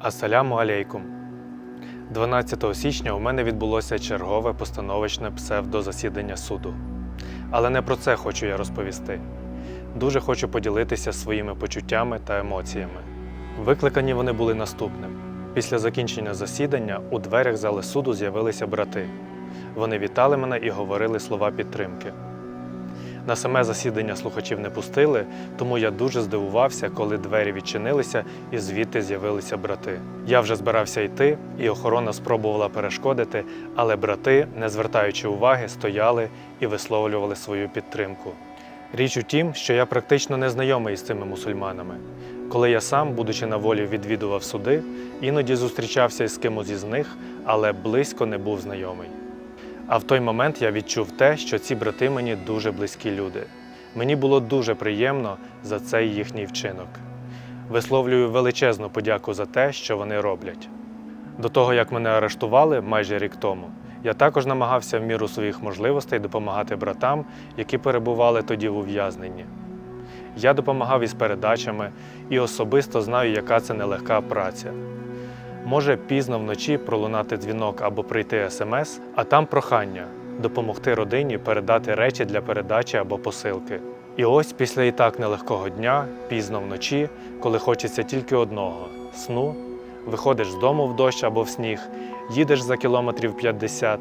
Асаляму алейкум. 12 січня у мене відбулося чергове постановочне псевдозасідання суду. Але не про це хочу я розповісти. Дуже хочу поділитися своїми почуттями та емоціями. Викликані вони були наступним. Після закінчення засідання у дверях зали суду з'явилися брати. Вони вітали мене і говорили слова підтримки. На саме засідання слухачів не пустили, тому я дуже здивувався, коли двері відчинилися і звідти з'явилися брати. Я вже збирався йти, і охорона спробувала перешкодити, але брати, не звертаючи уваги, стояли і висловлювали свою підтримку. Річ у тім, що я практично не знайомий з цими мусульманами. Коли я сам, будучи на волі, відвідував суди, іноді зустрічався із кимось із них, але близько не був знайомий. А в той момент я відчув те, що ці брати мені дуже близькі люди. Мені було дуже приємно за цей їхній вчинок. Висловлюю величезну подяку за те, що вони роблять. До того, як мене арештували майже рік тому, я також намагався в міру своїх можливостей допомагати братам, які перебували тоді в ув'язненні. Я допомагав із передачами і особисто знаю, яка це нелегка праця. Може пізно вночі пролунати дзвінок або прийти смс, а там прохання допомогти родині передати речі для передачі або посилки. І ось після і так нелегкого дня, пізно вночі, коли хочеться тільки одного сну, виходиш з дому в дощ або в сніг, їдеш за кілометрів 50.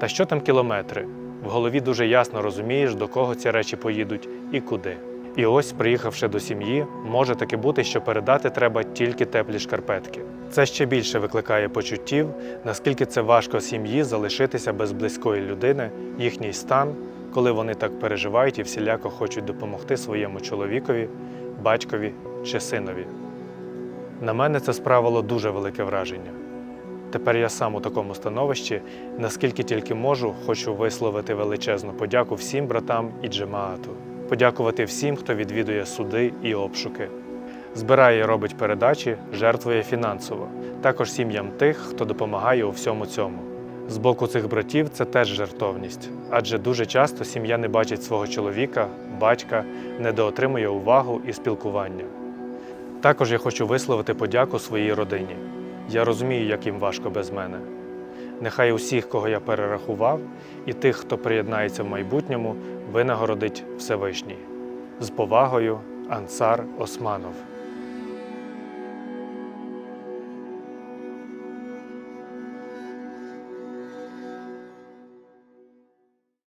Та що там кілометри? В голові дуже ясно розумієш, до кого ці речі поїдуть і куди. І ось, приїхавши до сім'ї, може таки бути, що передати треба тільки теплі шкарпетки. Це ще більше викликає почуттів, наскільки це важко сім'ї залишитися без близької людини, їхній стан, коли вони так переживають і всіляко хочуть допомогти своєму чоловікові, батькові чи синові. На мене це справило дуже велике враження. Тепер я сам у такому становищі, наскільки тільки можу, хочу висловити величезну подяку всім братам і джемаату, подякувати всім, хто відвідує суди і обшуки. Збирає і робить передачі, жертвує фінансово, також сім'ям тих, хто допомагає у всьому цьому. З боку цих братів це теж жертовність, адже дуже часто сім'я не бачить свого чоловіка, батька, недоотримує увагу і спілкування. Також я хочу висловити подяку своїй родині. Я розумію, як їм важко без мене. Нехай усіх, кого я перерахував, і тих, хто приєднається в майбутньому, винагородить Всевишній. З повагою, Ансар Османов.